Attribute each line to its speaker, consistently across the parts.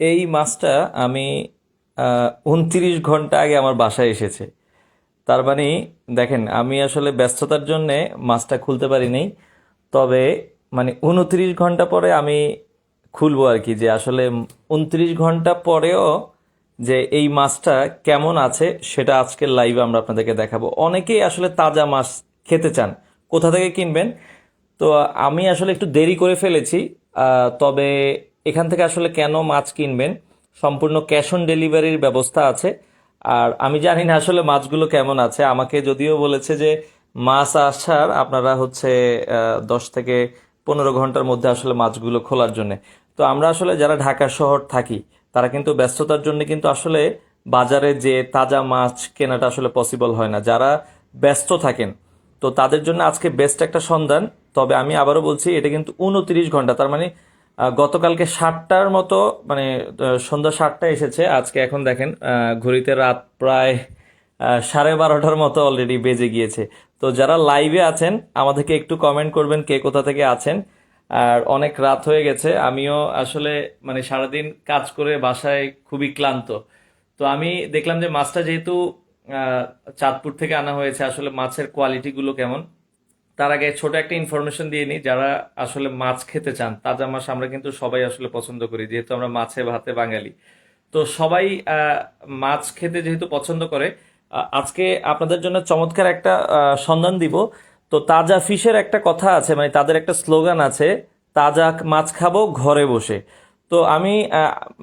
Speaker 1: এই মাছটা আমি উনত্রিশ ঘণ্টা আগে আমার বাসায় এসেছে। তার মানে দেখেন, আমি আসলে ব্যস্ততার জন্যে মাছটা খুলতে পারিনি। তবে মানে উনত্রিশ ঘণ্টা পরে আমি খুলবো আর কি, যে আসলে উনত্রিশ ঘণ্টা পরেও যে এই মাছটা কেমন আছে, সেটা আজকের লাইভে আমরা আপনাদেরকে দেখাবো। অনেকেই আসলে তাজা মাছ খেতে চান, কোথা থেকে কিনবেন? তো আমি আসলে একটু দেরি করে ফেলেছি তবে এখান থেকে আসলে কেন মাছ কিনবেন? সম্পূর্ণ ক্যাশ অন ডেলিভারির ব্যবস্থা আছে। আর আমি জানি না আসলে মাছগুলো কেমন আছে। আমাকে যদিও বলেছে যে মাছ আসার আপনারা হচ্ছে দশ থেকে পনেরো ঘণ্টার মধ্যে আসলে মাছগুলো খোলার জন্য। তো আমরা আসলে যারা ঢাকা শহর থাকি, তারা কিন্তু ব্যস্ততার জন্য কিন্তু আসলে বাজারে যে তাজা মাছ কেনাটা আসলে পসিবল হয় না। যারা ব্যস্ত থাকেন, তো তাদের জন্য আজকে বেস্ট একটা সন্ধান। তবে আমি আবারও বলছি, এটা কিন্তু উনত্রিশ ঘণ্টা। তার মানে গতকালকে সাতটার মতো মানে সন্ধ্যা সাতটা এসেছে। আজকে এখন দেখেন ঘড়িতে রাত প্রায় সাড়ে বারোটার মতো অলরেডি বেজে গিয়েছে। তো যারা লাইভে আছেন, আমাদেরকে একটু কমেন্ট করবেন কে কোথা থেকে আছেন। আর অনেক রাত হয়ে গেছে, আমিও আসলে মানে সারাদিন কাজ করে বাসায় খুবই ক্লান্ত। তো আমি দেখলাম যে মাছটা যেহেতু চাঁদপুর থেকে আনা হয়েছে, আসলে মাছের কোয়ালিটিগুলো কেমন? তার আগে ছোট একটা ইনফরমেশন দিয়ে নিই, যারা আসলে মাছ খেতে চান, তাজা মাছ আমরা কিন্তু সবাই আসলে পছন্দ করি, যেহেতু আমরা মাছে ভাতে বাঙালি। তো সবাই মাছ খেতে যেহেতু পছন্দ করে আজকে আপনাদের জন্য চমৎকার একটা সন্ধান দিব। তো তাজা ফিশের একটা কথা আছে মানে তাদের একটা স্লোগান আছে, তাজা মাছ খাব ঘরে বসে। তো আমি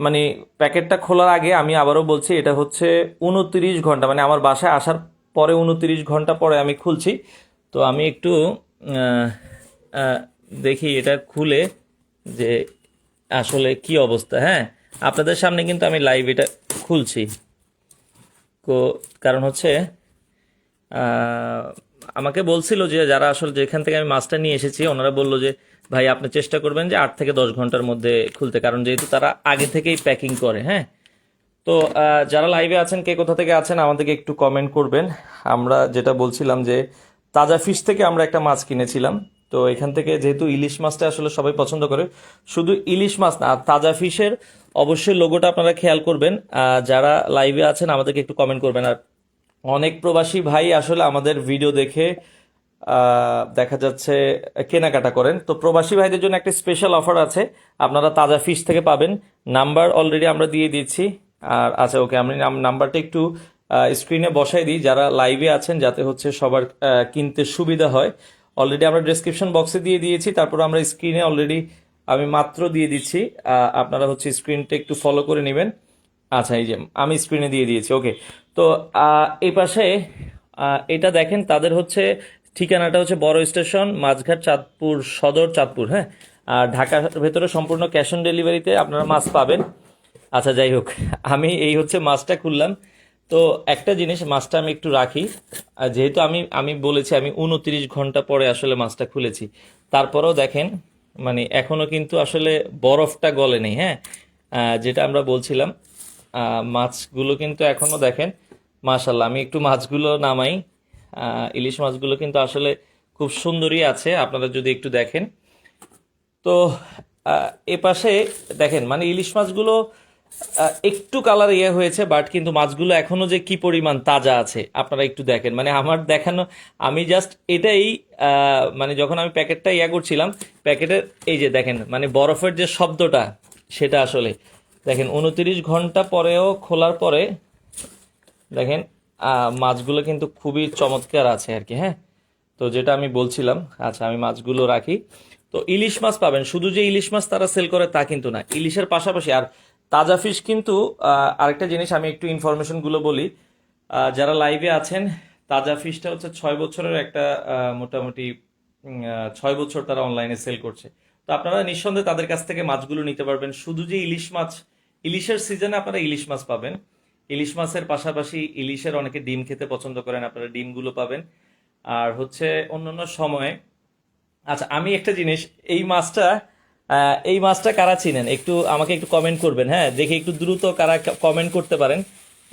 Speaker 1: মানে প্যাকেটটা খোলার আগে আমি আবারও বলছি, এটা হচ্ছে উনত্রিশ ঘণ্টা মানে আমার বাসায় আসার পরে উনত্রিশ ঘণ্টা পরে আমি খুলছি। তো আমি একটু দেখি এটা খুলে যে আসলে কি অবস্থা। হ্যাঁ আপনাদের সামনে কিন্তু আমি লাইভ এটা খুলছি। কারণ হচ্ছে আমাকে বলছিল যে যারা আসলে যেখান থেকে আমি মাছটা নিয়ে এসেছি, ওনারা বলল যে, ভাই, আপনি চেষ্টা করবেন যে আট থেকে দশ ঘণ্টার মধ্যে খুলতে, কারণ যেহেতু তারা আগে থেকেই প্যাকিং করে। হ্যাঁ তো যারা লাইভে আছেন, কে কোথা থেকে আছেন, আমাদেরকে একটু কমেন্ট করবেন। আমরা যেটা বলছিলাম যে তাজা ফিশ থেকে আমরা একটা মাছ কিনেছিলাম। তো এখান থেকে যেহেতু ইলিশ মাছটা আসলে সবাই পছন্দ করে, শুধু ইলিশ মাছ না তাজা ফিশের অবশ্যই লোগোটা আপনারা খেয়াল করবেন। যারা লাইভে আছেন, আমাদেরকে একটু কমেন্ট করবেন। আর অনেক প্রবাসী ভাই আসলে আমাদের ভিডিও দেখে দেখা যাচ্ছে কেনাকাটা করেন। তো প্রবাসী ভাইদের জন্য একটা স্পেশাল অফার আছে। আপনারা তাজা ফিশ থেকে পাবেন। নাম্বার অলরেডি আমরা দিয়ে দিচ্ছি আর আচ্ছা ওকে আমি নাম- নাম্বারটা একটু স্ক্রিনে বসাই দিই, যারা লাইভে আছেন যাতে হচ্ছে সবার কিনতে সুবিধা হয়। অলরেডি আমরা ডেসক্রিপশন বক্সে দিয়ে দিয়েছি, তারপর আমরা স্ক্রিনে অলরেডি আমি মাত্র দিয়ে দিচ্ছি। আপনারা হচ্ছে স্ক্রিনটা একটু ফলো করে নেবেন। আচ্ছা এই যে আমি স্ক্রিনে দিয়ে দিয়েছি ওকে তো এই পাশে এটা দেখেন, তাদের হচ্ছে ঠিকানাটা হচ্ছে বড় স্টেশন মাঝঘাট চাঁদপুর, সদর, চাঁদপুর হ্যাঁ? আর ঢাকার ভেতরে সম্পূর্ণ ক্যাশ অন ডেলিভারিতে আপনারা মাছ পাবেন। আচ্ছা যাই হোক, আমি এই হচ্ছে মাছটা খুললাম। তো একটা জিনিস মাছটা আমি একটু রাখি। যেহেতু আমি আমি বলেছি, আমি উনত্রিশ ঘণ্টা পরে আসলে মাছটা খুলেছি। তারপরেও দেখেন মানে এখনও কিন্তু আসলে বরফটা গলে নেই হ্যাঁ? যেটা আমরা বলছিলাম মাছগুলো কিন্তু এখনও দেখেন মাশাল্লাহ আমি একটু মাছগুলো নামাই। ইলিশ মাছগুলো কিন্তু আসলে খুব সুন্দরই আছে, আপনারা যদি একটু দেখেন। তো এ পাশে দেখেন মানে ইলিশ মাছগুলো একটু কালার ইয়ে হয়েছে বাট কিন্তু মাছগুলো এখনও যে কি পরিমাণ তাজা আছে, আপনারা একটু দেখেন। মানে আমার দেখানো, আমি জাস্ট এটাই মানে যখন আমি প্যাকেটটা ইয়া করছিলাম, প্যাকেটের, এই যে দেখেন মানে বরফের যে শব্দটা, সেটা আসলে। দেখেন, উনত্রিশ ঘণ্টা পরেও খোলার পরে, দেখেন মাছগুলো কিন্তু খুবই চমৎকার আছে আর কি হ্যাঁ? তো যেটা আমি বলছিলাম আচ্ছা আমি মাছগুলো রাখি। তো ইলিশ মাছ পাবেন, শুধু যে ইলিশ মাছ তারা সেল করে তা কিন্তু না, ইলিশের পাশাপাশি আর তাজা ফিশ কিন্তু আরেকটা জিনিস আমি একটু ইনফরমেশনগুলো বলি। যারা লাইভে আছেন, তাজা ফিশটা হচ্ছে ছয় বছরের একটা মোটামুটি ছয় বছর তারা অনলাইনে সেল করছে। তো আপনারা নিঃসন্দেহে তাদের কাছ থেকে মাছগুলো নিতে পারবেন। শুধু যে ইলিশ মাছ, ইলিশের সিজনে আপনারা ইলিশ মাছ পাবেন। ইলিশ মাছের পাশাপাশি ইলিশের অনেকে ডিম খেতে পছন্দ করেন, আপনারা ডিমগুলো পাবেন। আর হচ্ছে অন্যান্য সময়ে আচ্ছা আমি একটা জিনিস, এই মাছটা এই মাছটা কারা চিনেন? একটু আমাকে একটু কমেন্ট করবেন হ্যাঁ? দেখে একটু দ্রুত কারা কমেন্ট করতে পারেন।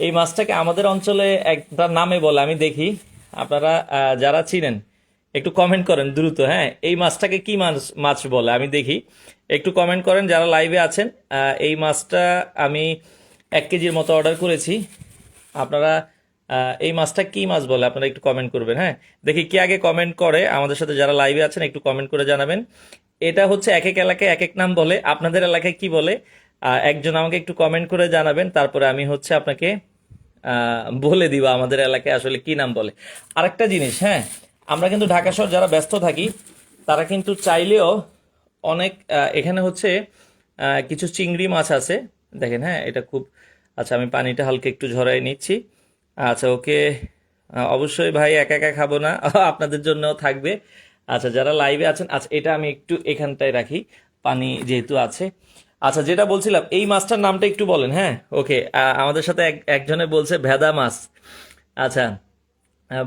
Speaker 1: এই মাছটাকে আমাদের অঞ্চলে একটা নামে বলে, আমি দেখি। আপনারা যারা চিনেন, একটু কমেন্ট করেন দ্রুত হ্যাঁ? এই মাছটাকে কি মাছ মাছ বলে? আমি দেখি। একটু কমেন্ট করেন, যারা লাইভে আছেন এই মাছটা আমি এক কেজির মতো অর্ডার করেছি। আপনারা এই মাছটা কি মাছ বলে? আপনারা একটু কমেন্ট করবেন হ্যাঁ? দেখি কি আগে কমেন্ট করে। আমাদের সাথে যারা লাইভে আছেন, একটু কমেন্ট করে জানাবেন। এটা হচ্ছে এক এক এলাকায় এক এক নাম বলে। আপনাদের এলাকায় কি বলে? একজন আমাকে একটু কমেন্ট করে জানাবেন, তারপরে আমি হচ্ছে আপনাকে বলে দিব আমাদের এলাকায় আসলে কি নাম বলে। আরেকটা জিনিস হ্যাঁ আমরা কিন্তু ঢাকা শহর যারা ব্যস্ত থাকি, তারা কিন্তু চাইলেও অনেক এখানে হচ্ছে কিছু চিংড়ি মাছ আছে। দেখেন হ্যাঁ এটা খুব আচ্ছা আমি পানিটা হালকা একটু ঝরাই নিচ্ছি। আচ্ছা ওকে অবশ্যই ভাই, একা একা খাব না, আপনাদের জন্যও থাকবে। আচ্ছা যারা লাইভে আছেন আচ্ছা এটা আমি একটু এখানটায় রাখি। পানি যেহেতু আছে। আচ্ছা যেটা বলছিলাম, এই মাছটার নামটা একটু বলেন হ্যাঁ? ওকে আমাদের সাথে এক, একজনে বলছে ভেদা মাছ। আচ্ছা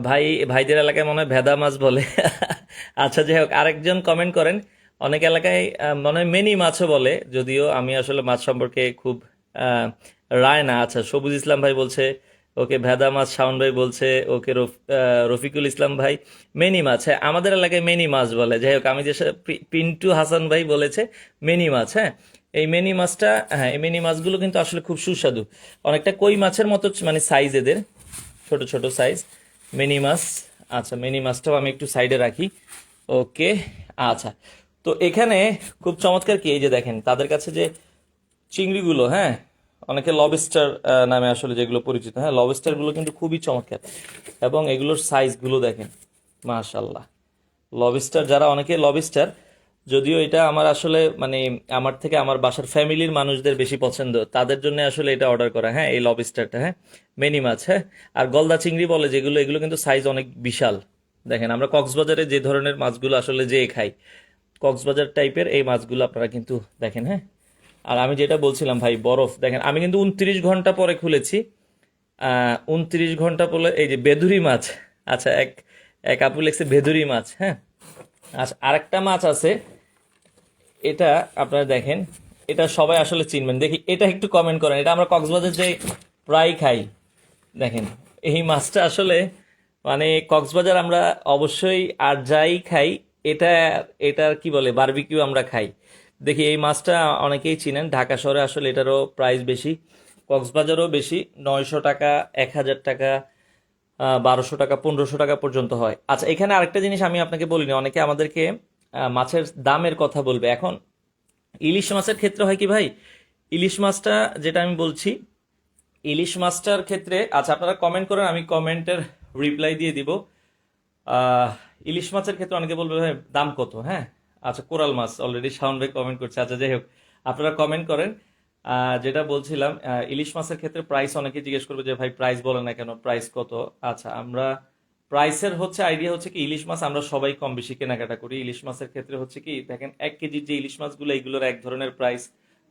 Speaker 1: ভাই, ভাইদের এলাকায় মনে হয় ভেদা মাছ বলে। আচ্ছা যাই হোক, আরেকজন কমেন্ট করেন। অনেক এলাকায় মনে হয় মেনি মাছও বলে, যদিও আমি আসলে মাছ সম্পর্কে খুব রায় না। আচ্ছা সবুজ ইসলাম ভাই বলছে ওকে ভেদা মাছ শাওন ভাই বলছে, ওকে রফ- রফিকুল ইসলাম ভাই, মেনি মাছ হ্যাঁ আমাদের এলাকায় মেনি মাছ বলে। যাই হোক, আমি যে পিন্টু হাসান ভাই বলেছে, মেনি মাছ হ্যাঁ এই মেনি মাছটা হ্যাঁ এই মেনি মাছগুলো কিন্তু আসলে খুব সুস্বাদু। অনেকটা কই মাছের মতো মানে সাইজ এদের, ছোট ছোট সাইজ মিনি মাছ। আচ্ছা মিনি মাছটাও আমি একটু সাইডে রাখি। ওকে আচ্ছা তো এখানে খুব চমৎকার কি, এই যে দেখেন, তাদের কাছে যে চিংড়িগুলো হ্যাঁ অনেকে লবস্টার নামে আসলে যেগুলো পরিচিত। হ্যাঁ লবস্টারগুলো কিন্তু খুবই চমৎকার। এবং এগুলোর সাইজগুলো দেখেন মাশাল্লাহ লবস্টার যারা অনেকে লবস্টার যদিও এটা আমার আসলে মানে আমার থেকে আমার বাসার ফ্যামিলির মানুষদের বেশি পছন্দ, তাদের জন্য আসলে এটা অর্ডার করা। হ্যাঁ এই লবস্টারটা হ্যাঁ মেনি মাছ হ্যাঁ। আর গলদা চিংড়ি বলে যেগুলো, এগুলো কিন্তু সাইজ অনেক বিশাল। দেখেন, আমরা কক্সবাজারে যে ধরনের মাছগুলো আসলে যে খাই, কক্সবাজার টাইপের এই মাছগুলো আপনারা কিন্তু দেখেন হ্যাঁ। আর আমি যেটা বলছিলাম, ভাই, বরফ। দেখেন, আমি কিন্তু উনত্রিশ ঘণ্টা পরে খুলেছি। উনত্রিশ ঘণ্টা পরে এই যে বেদুরি মাছ আচ্ছা এক এক আপু লেখছে বেদুরি মাছ হ্যাঁ? আচ্ছা আরেকটা মাছ আছে। এটা আপনারা দেখেন, এটা সবাই আসলে চিনবেন। দেখি, এটা একটু কমেন্ট করেন। এটা আমরা কক্সবাজার যে প্রায় খাই, দেখেন, এই মাছটা আসলে মানে কক্সবাজার আমরা অবশ্যই আর যাই খাই, এটা এটা কি বলে বারবিকিউ আমরা খাই। দেখি এই মাছটা অনেকেই চিনেন। ঢাকা শহরে আসলে এটারও প্রাইস বেশি। কক্সবাজারও বেশি। নয়শো টাকা, এক হাজার টাকা বারোশো টাকা, পনেরোশো টাকা পর্যন্ত হয়। আচ্ছা এখানে আরেকটা জিনিস আমি আপনাকে বলিনি। অনেকে আমাদেরকে মাছের দামের কথা বলবে। এখন, ইলিশ মাছের ক্ষেত্রে হয় কি ভাই? ইলিশ মাছটা যেটা আমি বলছি, ইলিশ মাছটার ক্ষেত্রে আচ্ছা আপনারা কমেন্ট করেন, আমি কমেন্টের রিপ্লাই দিয়ে দিব। ইলিশ মাছের ক্ষেত্রে অনেকে বলবে ভাই, দাম কত? হ্যাঁ? আচ্ছা কোরাল মাছ অলরেডি ভাই কমেন্ট করছে। আচ্ছা যাই হোক, আপনারা কমেন্ট করেন। যেটা বলছিলাম ইলিশ মাছের ক্ষেত্রে প্রাইস অনেকে জিজ্ঞেস করবে যে, ভাই প্রাইস বলে না কেন? প্রাইস কত? আচ্ছা আমরা প্রাইসের হচ্ছে আইডিয়া হচ্ছে কি, ইলিশ মাছ আমরা সবাই কম বেশি কেনাকাটা করি। ইলিশ মাছের ক্ষেত্রে হচ্ছে কি, দেখেন, এক কেজির যে ইলিশ মাছগুলো, এইগুলোর এক ধরনের প্রাইস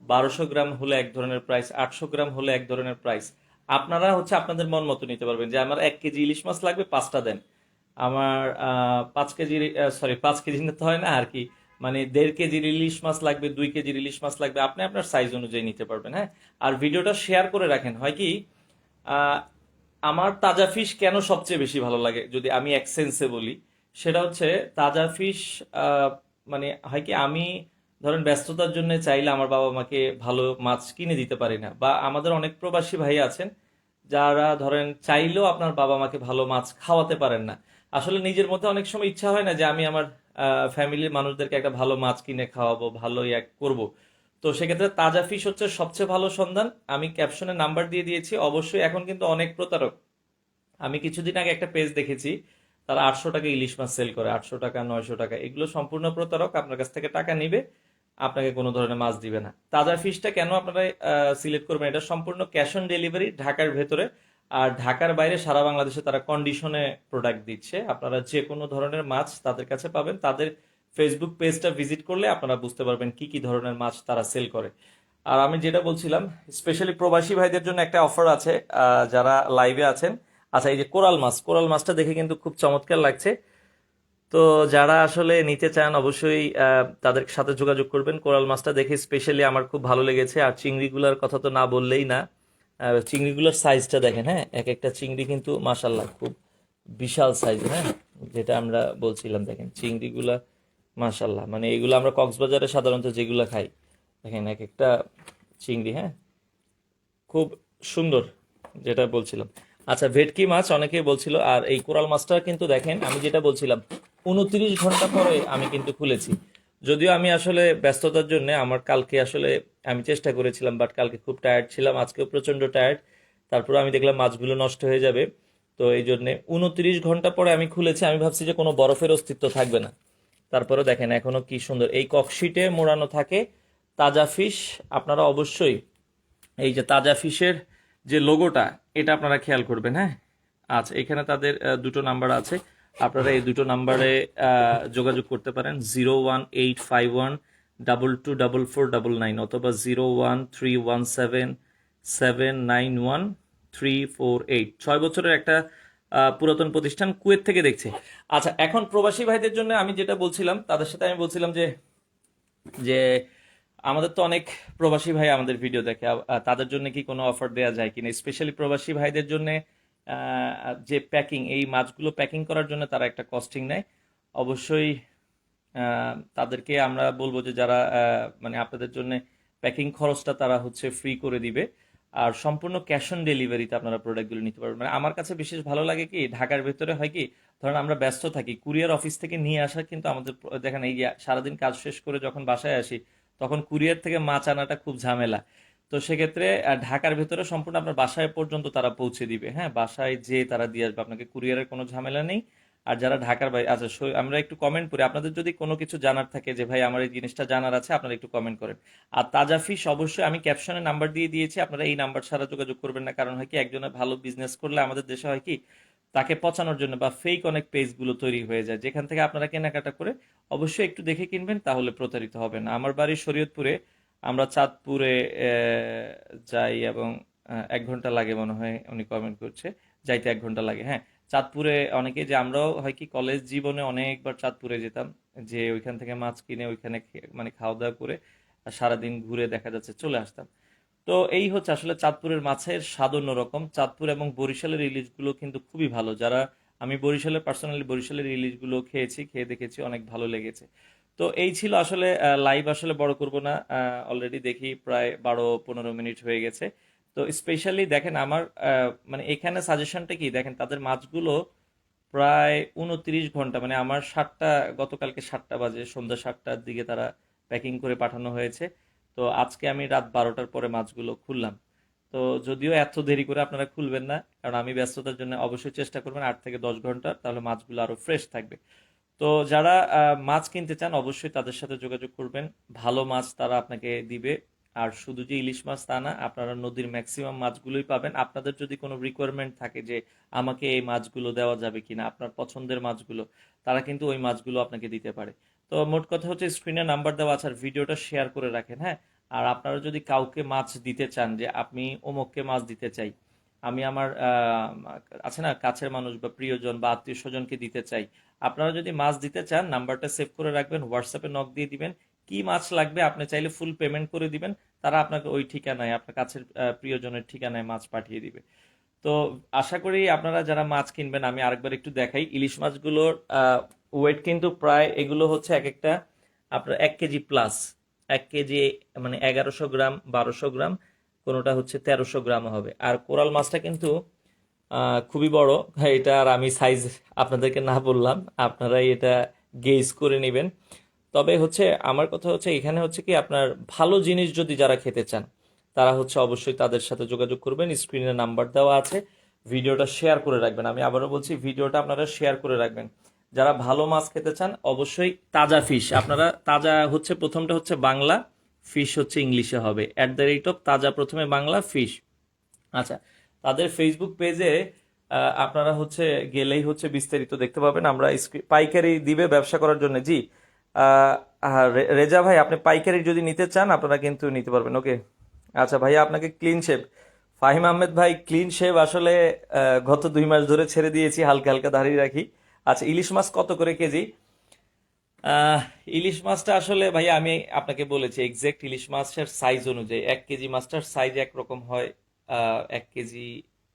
Speaker 1: বারোশো গ্রাম হলে এক ধরনের প্রাইস আটশো গ্রাম হলে এক ধরনের প্রাইস আপনারা হচ্ছে আপনাদের মন মতো নিতে পারবেন যে, আমার এক কেজি ইলিশ মাছ লাগবে পাঁচটা দেন। আমার পাঁচ কেজি সরি পাঁচ কেজি নিতে হয় না আর কি। মানে দেড় কেজির ইলিশ মাছ লাগবে, দুই কেজির ইলিশ মাছ লাগবে, আপনি আপনার সাইজ অনুযায়ী নিতে পারবেন হ্যাঁ? আর ভিডিওটা শেয়ার করে রাখেন। হয় কি আমার তাজা ফিশ কেন সবচেয়ে বেশি ভালো লাগে? যদি আমি এক সেন্সে বলি, সেটা হচ্ছে তাজা ফিশ মানে হয় কি, আমি ধরেন ব্যস্ততার জন্য চাইলে আমার বাবা মাকে ভালো মাছ কিনে দিতে পারি না। বা আমাদের অনেক প্রবাসী ভাই আছেন, যারা ধরেন চাইলেও আপনার বাবা মাকে ভালো মাছ খাওয়াতে পারেন না। আসলে নিজের মধ্যে অনেক সময় ইচ্ছা হয় না যে আমি আমার ফ্যামিলির মানুষদেরকে একটা ভালো মাছ কিনে খাওয়াবো, ভালো এক করব। তো সেক্ষেত্রে তাজা ফিশ হচ্ছে সবচেয়ে ভালো সন্ধান। আমি ক্যাপশনে নাম্বার দিয়ে দিয়েছি। অবশ্যই এখন কিন্তু অনেক প্রতারক। আমি কিছুদিন আগে একটা পেজ দেখেছি। তারা আটশো টাকা ইলিশ মাছ সেল করে। আটশো টাকা, নয়শো টাকা। এগুলো সম্পূর্ণ প্রতারক। আপনার কাছ থেকে টাকা নিবে। আপনাকে কোনো ধরনের মাছ দিবে না। তাজা ফিশটা কেন আপনারা সিলেক্ট করবেন? এটা সম্পূর্ণ ক্যাশ অন ডেলিভারি ঢাকার ভেতরে। আর ঢাকার বাইরে সারা বাংলাদেশে তারা কন্ডিশনে প্রোডাক্ট দিচ্ছে। আপনারা যে কোনো ধরনের মাছ তাদের কাছে পাবেন। তাদের ফেসবুক পেজটা ভিজিট করলে আপনারা বুঝতে পারবেন কি কি ধরনের মাছ তারা সেল করে। আর আমি যেটা বলছিলাম স্পেশালি প্রবাসী ভাইদের জন্য একটা অফার আছে যারা লাইভে আছেন। আচ্ছা এই যে কোরাল মাছ, কোরাল মাছটা দেখে কিন্তু খুব চমৎকার লাগছে। তো যারা আসলে নিতে চান, অবশ্যই তাদের সাথে যোগাযোগ করবেন। কোরাল মাছটা দেখে স্পেশালি আমার খুব ভালো লেগেছে। আর চিংড়িগুলোর কথা তো না বললেই না। চিংড়িগুলোর সাইজটা দেখেন হ্যাঁ? এক একটা চিংড়ি কিন্তু মাশাল্লাহ খুব বিশাল সাইজ হ্যাঁ? যেটা আমরা বলছিলাম, দেখেন, চিংড়িগুলা মাশাল্লাহ মানে এগুলো আমরা কক্সবাজারে সাধারণত যেগুলো খাই, দেখেন, এক একটা চিংড়ি হ্যাঁ? খুব সুন্দর, যেটা বলছিলাম। আচ্ছা ভেটকি মাছ অনেকেই বলছিল, আর এই কোরাল মাছটা কিন্তু দেখেন, আমি যেটা বলছিলাম, উনত্রিশ ঘণ্টা পরে আমি কিন্তু খুলেছি। যদিও আমি আসলে ব্যস্ততার জন্য আমার কালকে আসলে আমি চেষ্টা করেছিলাম বাট কালকে খুব টায়ার্ড ছিলাম, আজকেও প্রচণ্ড টায়ার্ড তারপরে আমি দেখলাম মাছগুলো নষ্ট হয়ে যাবে। তো এই জন্যে উনত্রিশ ঘণ্টা পরে আমি খুলেছি, আমি ভাবছি যে কোনো বরফের অস্তিত্ব থাকবে না। তারপরে দেখেন এখনও কি সুন্দর। এই ককশিটে মোড়ানো থাকে তাজা ফিশ। আপনারা অবশ্যই এই যে তাজা ফিশের যে লোগোটা এটা আপনারা খেয়াল করবেন হ্যাঁ? আচ্ছা এখানে তাদের দুটো নাম্বার আছে। আপনারা এই দুটো নাম্বারে যোগাযোগ করতে পারেন zero one eight five one double two double four double nine অথবা zero one three one seven seven nine one three four eight ছয় বছরের একটা পুরাতন প্রতিষ্ঠান কুয়েত থেকে দেখছে। আচ্ছা এখন প্রবাসী ভাইদের জন্য আমি যেটা বলছিলাম, তাদের সাথে আমি বলছিলাম যে যে আমাদের তো অনেক প্রবাসী ভাই আমাদের ভিডিও দেখে তাদের জন্য কি কোনো অফার দেওয়া যায় কিনা? স্পেশালি প্রবাসী ভাইদের জন্য যে প্যাকিং এই মাছগুলো প্যাকিং করার জন্য তারা একটা কস্টিং নেয়। অবশ্যই তাদেরকে আমরা বলব যে যারা মানে আপনাদের জন্য প্যাকিং খরচটা তারা হচ্ছে ফ্রি করে দিবে। আর সম্পূর্ণ ক্যাশ অন ডেলিভারিতে আপনারা প্রোডাক্টগুলো নিতে পারবেন। মানে আমার কাছে বিশেষ ভালো লাগে কি, ঢাকার ভেতরে হয় কি, ধরেন আমরা ব্যস্ত থাকি কুরিয়ার অফিস থেকে নিয়ে আসা কিন্তু আমাদের দেখেন এই সারাদিন কাজ শেষ করে যখন বাসায় আসি, তখন কুরিয়ার থেকে মাছ আনাটা খুব ঝামেলা। তো সেক্ষেত্রে ঢাকার ভেতরে সম্পূর্ণ আপনার বাসায় পর্যন্ত তারা পৌঁছে দিবে হ্যাঁ? বাসায় যে তারা দিয়ে আসবে, আপনাকে কুরিয়ারের কোনো ঝামেলা নেই। আর যারা ঢাকার বাইরে আচ্ছা আমরা একটু কমেন্ট করি। আপনাদের যদি কোনো কিছু জানার থাকে যে, ভাই, আমার এই জিনিসটা জানার আছে, আপনারা একটু কমেন্ট করেন। আর তাজা ফিস অবশ্যই আমি ক্যাপশনে নাম্বার দিয়ে দিয়েছি, আপনারা এই নাম্বার ছাড়া যোগাযোগ করবেন না। কারণ হয় কি একজনের ভালো বিজনেস করলে আমাদের দেশে হয় কি, তাকে পচানোর জন্য বা ফেক অনেক পেজগুলো তৈরি হয়ে যায়। যেখান থেকে আপনারা কেনাকাটা করে অবশ্যই একটু দেখে কিনবেন, তাহলে প্রতারিত হবেন। আমার বাড়ি শরীয়তপুরে আমরা চাঁদপুরে যাই এবং এক ঘণ্টা লাগে মনে হয় উনি কমেন্ট করছে। যাইতে এক ঘণ্টা লাগে হ্যাঁ। চাঁদপুরে অনেকে যে, আমরাও হয় কি কলেজ জীবনে অনেকবার চাঁদপুরে যেতাম। যে, ওইখান থেকে মাছ কিনে ওইখানে মানে খাওয়া দাওয়া করে সারাদিন ঘুরে দেখা যাচ্ছে, চলে আসতাম। তো এই হচ্ছে আসলে চাঁদপুরের মাছের স্বাদ অন্যরকম। চাঁদপুর এবং বরিশালের ইলিশগুলো কিন্তু খুবই ভালো। যারা, আমি বরিশালের পার্সোনালি বরিশালের ইলিশগুলো খেয়েছি, খেয়ে দেখেছি, অনেক ভালো লেগেছে। তো এই ছিল আসলে লাইভ আসলে বড় করব না। অলরেডি দেখি প্রায় বারো পনেরো মিনিট হয়ে গেছে। তো স্পেশালি দেখেন আমার মানে এখানে সাজেশনটা কি? দেখেন তাদের মাছগুলো প্রায় উনত্রিশ ঘণ্টা মানে আমার সাতটা, গতকালকে সাতটা বাজে, সন্ধ্যা সাতটার দিকে তারা প্যাকিং করে পাঠানো হয়েছে। তো আজকে আমি রাত বারোটার পরে মাছগুলো খুললাম। তো যদিও এত দেরি করে আপনারা খুলবেন না, কারণ আমি ব্যস্ততার জন্য অবশ্যই চেষ্টা করবেন আট থেকে দশ ঘণ্টা, তাহলে মাছগুলো আরও ফ্রেশ থাকবে। তো যারা মাছ কিনতে চান, অবশ্যই তাদের সাথে যোগাযোগ করবেন। ভালো মাছ তারা আপনাকে দিবে। আর শুধু যে ইলিশ মাছ তা না, আপনারা নদীর ম্যাক্সিমাম মাছগুলোই পাবেন। আপনাদের যদি কোনো রিকোয়ারমেন্ট থাকে যে আমাকে এই মাছগুলো দেওয়া যাবে কিনা, আপনার পছন্দের মাছগুলো, তারা কিন্তু ওই মাছগুলো আপনাকে দিতে পারে। তো মোট কথা হচ্ছে স্ক্রিনে নাম্বার দেওয়া আছে, আর ভিডিওটা শেয়ার করে রাখেন হ্যাঁ? আর আপনারা যদি কাউকে মাছ দিতে চান, যে আপনি অমুককে মাছ দিতে চাই, আমি আমার আছে না, কাছের মানুষ বা প্রিয়জন বা আত্মীয় স্বজনকে দিতে চাই আপনারা যদি মাছ দিতে চান, নাম্বারটা সেভ করে রাখবেন হোয়াটসঅ্যাপে নক দিয়ে দিবেন। কি মাছ লাগবে আপনি চাইলে ফুল পেমেন্ট করে দিবেন, তারা আপনাকে ওই ঠিকানায়, আপনার কাছের প্রিয়জনের ঠিকানায় মাছ পাঠিয়ে দিবে। তো আশা করি আপনারা যারা মাছ কিনবেন, আমি আরেকবার একটু দেখাই, ইলিশ মাছগুলোর ওয়েট কিন্তু প্রায় এগুলো হচ্ছে এক একটা আপনার এক কেজি প্লাস এক কেজি মানে এগারোশো গ্রাম, বারোশো গ্রাম, কোনোটা হচ্ছে তেরোশো গ্রাম হবে। আর কোরাল মাছটা কিন্তু খুবই বড়। এটা আর আমি সাইজ আপনাদেরকে না বললাম। আপনারাই এটা গেজ করে নেবেন। তবে হচ্ছে আমার কথা হচ্ছে, এখানে হচ্ছে কি আপনার ভালো জিনিস যদি যারা খেতে চান, তারা হচ্ছে অবশ্যই তাদের সাথে যোগাযোগ করবেন। স্ক্রিনে নাম্বার দেওয়া আছে। ভিডিওটা শেয়ার করে রাখবেন। আমি আবারও বলছি, ভিডিওটা আপনারা শেয়ার করে রাখবেন। যারা ভালো মাছ খেতে চান, অবশ্যই তাজা ফিশ আপনারা তাজা হচ্ছে, প্রথমটা হচ্ছে বাংলা ফিশ হচ্ছে ইংলিশে হবে। অ্যাট দ্য রেট অফ তাজা প্রথমে বাংলা ফিশ আচ্ছা তাদের ফেসবুক পেজে আপনারা হচ্ছে গেলেই হচ্ছে বিস্তারিত দেখতে পাবেন। আমরা পাইকারি দিবে ব্যবসা করার জন্য। জি রেজা ভাই, আপনি পাইকারি যদি নিতে চান, আপনারা কিন্তু নিতে পারবেন। ওকে আচ্ছা ভাইয়া, আপনাকে ক্লিন শেভ ফাহিম আহমেদ ভাই ক্লিন শেভ আসলে গত দুই মাস ধরে ছেড়ে দিয়েছি, হালকা হালকা দাঁড়িয়ে রাখি। আচ্ছা ইলিশ মাছ কত করে কেজি? ইলিশ মাছটা আসলে ভাই আমি আপনাকে বলেছি এক্সাক্ট ইলিশ মাছের সাইজ অনুযায়ী, এক কেজি মাছটার সাইজ একরকম হয়। এক কেজি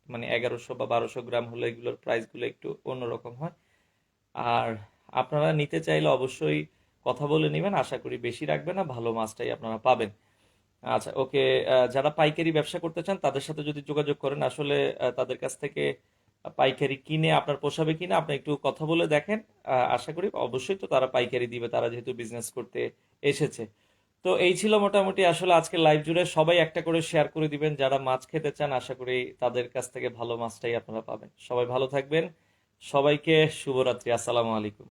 Speaker 1: মানে এগারোশো বা বারোশো গ্রাম হলে এগুলোর প্রাইসগুলো একটু অন্যরকম হয়। আর আপনারা নিতে চাইলে অবশ্যই কথা বলে নেবেন, আশা করি বেশি রাখবেন না, ভালো মাছটাই আপনারা পাবেন। আচ্ছা ওকে যারা পাইকারি ব্যবসা করতে চান, তাদের সাথে যদি যোগাযোগ করেন, আসলে তাদের কাছ থেকে পাইকারি কিনে আপনার পোষাবে কিনা, আপনি একটু কথা বলে দেখেন। আশা করি অবশ্যই তো তারা পাইকারি দিবে, তারা যেহেতু বিজনেস করতে এসেছে। তো এই ছিল মোটামুটি আসলে আজকে লাইভ জুড়ে। সবাই একটা করে শেয়ার করে দিবেন। যারা মাছ খেতে চান, আশা করি তাদের কাছ থেকে ভালো মাছটাই আপনারা পাবেন। সবাই ভালো থাকবেন। সবাইকে শুভরাত্রি। আসসালামু আলাইকুম।